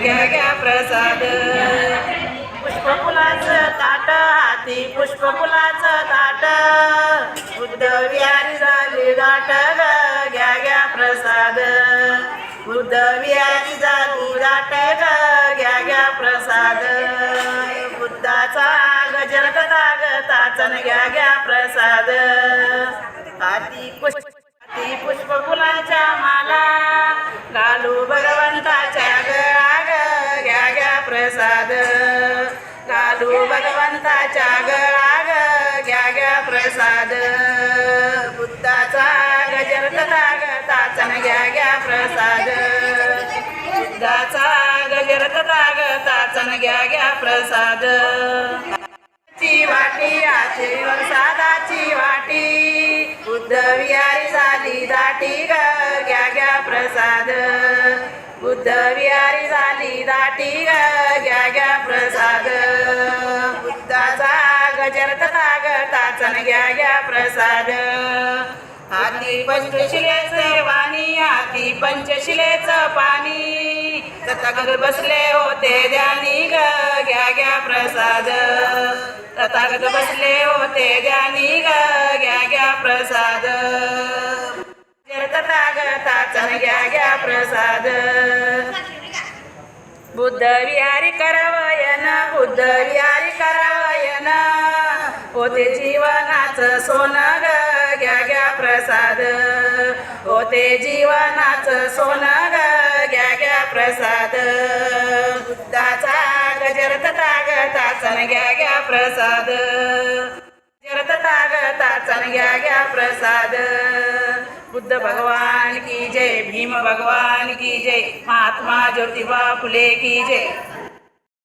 घ्या घ्या प्रसाद. पुष्पफुलाचं ताट हाती पुष्पफुलाचं ताट. बुद्ध विहारी झाली गाठ घ्या घ्या प्रसाद. बुद्ध विहारी झाली गाठ ग घ्या घ्या प्रसाद. बुद्धाचा गजर ताग ताचन घ्या घ्या प्रसाद. हाती पुष्प हाती पुष्प फुलाच्या माला घालू भगवंताच्या साधू भगवंताच्या गळा घ्या घ्या प्रसाद. बुद्धाचा गजर ताग ताचन घ्या घ्या प्रसाद. बुद्धाचा गजर ताग ताचन घ्या घ्या प्रसाद. ची वाटी आचेवर सादाची वाटी. बुद्ध विहारी झाली दाटी ग घ्या घ्या प्रसाद. बुद्ध विहारी झाली दाटी ग घ्या घ्या गजरत ताग ताचन घ्या घ्या प्रसाद हाती पंचशिलेच वाणी हाती पंचशिलेचं पाणी तथागत बसले होते ध्यानी ग घ्या घ्या प्रसाद तथागत बसले होते ध्यानी ग घ्या घ्या प्रसाद तथागताचन घ्या घ्या प्रसाद बुद्ध विहारी करावयन बुद्ध विहारी करावयन. होते जीवनाचं सोनं ग घ्या घ्या प्रसाद. होते जीवनाचं सोनं ग घ्या घ्या प्रसाद. बुद्धाचा गजर ताग ताचन घ्या घ्या प्रसाद. गजर ताग ताचन घ्या घ्या प्रसाद. बुद्ध भगवान की जय भीम भगवान की जय महात्मा ज्योतिबा फुले की जय.